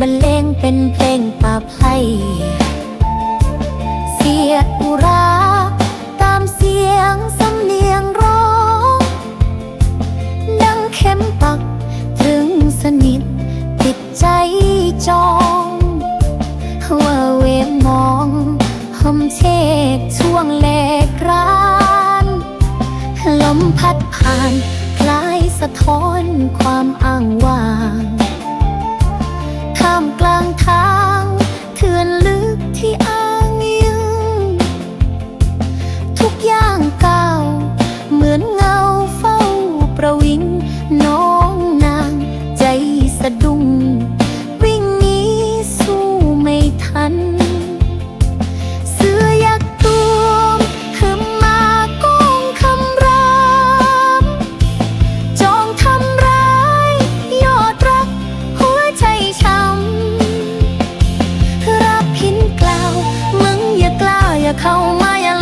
บรรเลงเป็นเพลงปราบให้เสียอุราตามเสียงสำเนียงร้องดังเข้มปักถึงสนิทติดใจจองว่าเวมองหอมเชกช่วงแลกรานลมพัดผ่านคล้ายสะท้อนความอา กอย่างก้าวเหมือนเงาเฝ้าประวิง น้องนางใจสะดุ้งวิ่งหนีสู้ไม่ทัน เสือยักษ์ตัวขึ้นมาก้องคำรามจองทำร้ายยอดรักหัวใจช้ำรับพินกล่าวมึงอย่ากล้าอย่าเข้ามาอย่า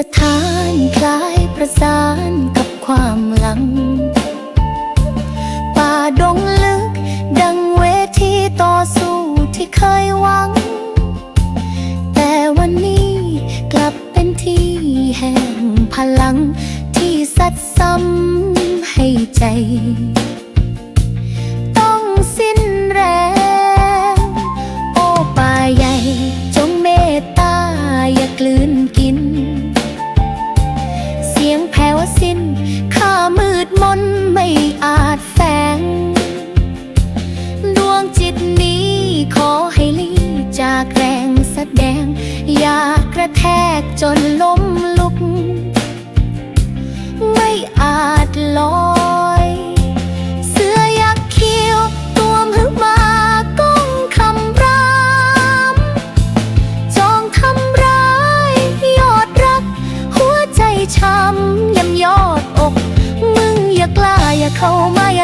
สถานคล้ายประสานกับความหลัง ป่าดงลึก ดังเวทีต่อสู้ที่เคยหวัง แต่วันนี้กลับเป็นที่แห่งพลังที่สัดซ้ำให้ใจ ยงแผ่วสิ้นข้ามืดมนไม่อาจแฝง ดวงจิตนี้ขอให้ลีจากแรงแสดง อย่ากระแทกจนโล ช้ำยำยอดอก มึงอย่ากล้าอย่าเข้ามาอย่า